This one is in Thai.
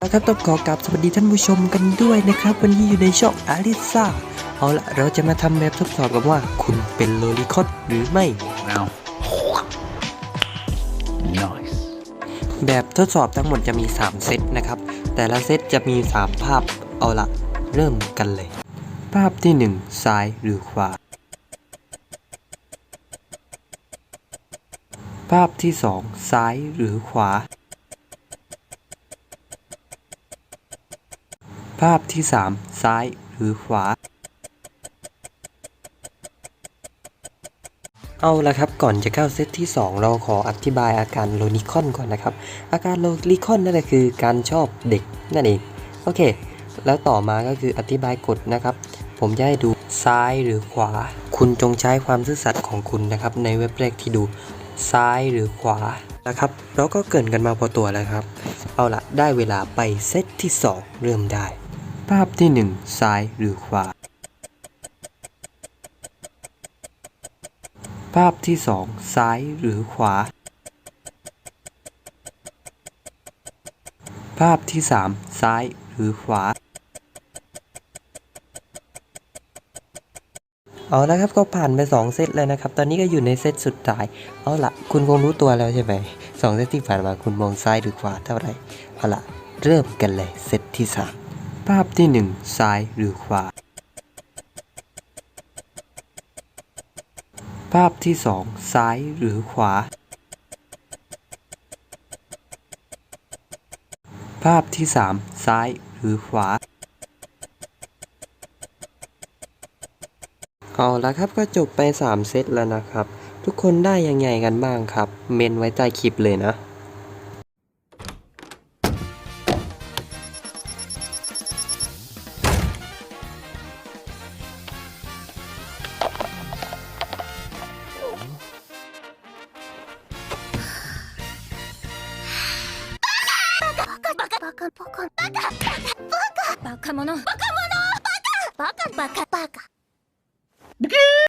แล้วครับต้องขอกราบสวัสดีท่านผู้ชมกันด้วยนะครับ วันนี้อยู่ในช่องอาริซ่าเอาละเราจะมาทำแบบทดสอบกันว่า คุณเป็นโลลิคอนหรือไม่ Now. Nice. แบบทดสอบทั้งหมดจะมี 3 เซตนะครับ แต่ละเซตจะมี 3 ภาพเอาละเริ่มกันเลย ภาพที่ 1 ซ้ายหรือขวา ภาพที่ 2 ซ้ายหรือขวา ภาพที่ 3 ซ้ายหรือขวา เอาละครับก่อนจะเข้าเซตที่ 2 เราขออธิบายอาการโลนิคอนก่อนนะครับ อาการโลลิคอนนั่นก็คือการชอบเด็กนั่นเอง โอเค แล้วต่อมาก็คืออธิบายกฎนะครับ ผมจะให้ดูซ้ายหรือขวา คุณจงใช้ความซื่อสัตย์ของคุณนะครับ ในเว็บแรกที่ดูซ้ายหรือขวานะครับเราก็เกินกันมาพอตัวแล้วครับ เอาละได้เวลาไปเซตที่ 2 เริ่มได้ ภาพที่ 1 ซ้ายหรือขวา ภาพที่ 2 ซ้ายหรือขวา ภาพที่ 3 ซ้ายหรือขวา เอาละครับก็ผ่านไป 2 เซตแล้วนะครับ ตอนนี้ก็อยู่ในเซตสุดท้าย เอาละคุณคงรู้ตัวแล้วใช่ไหมสองเซตที่ผ่านมาคุณมองซ้ายหรือขวาเท่าไหร่ เอาละเริ่มกันเลยเซตที่ 3 ภาพที่ 1 ซ้ายหรือขวา ภาพที่ 2 ซ้ายหรือขวา ภาพที่ 3 ซ้ายหรือขวา เอาละครับก็จบไป 3 เซตแล้วนะครับ ทุกคนได้ยังไงกันบ้างครับ เมนไว้ใต้คลิปเลยนะ バカ者バカ者バカ。バカ。バカ。バカ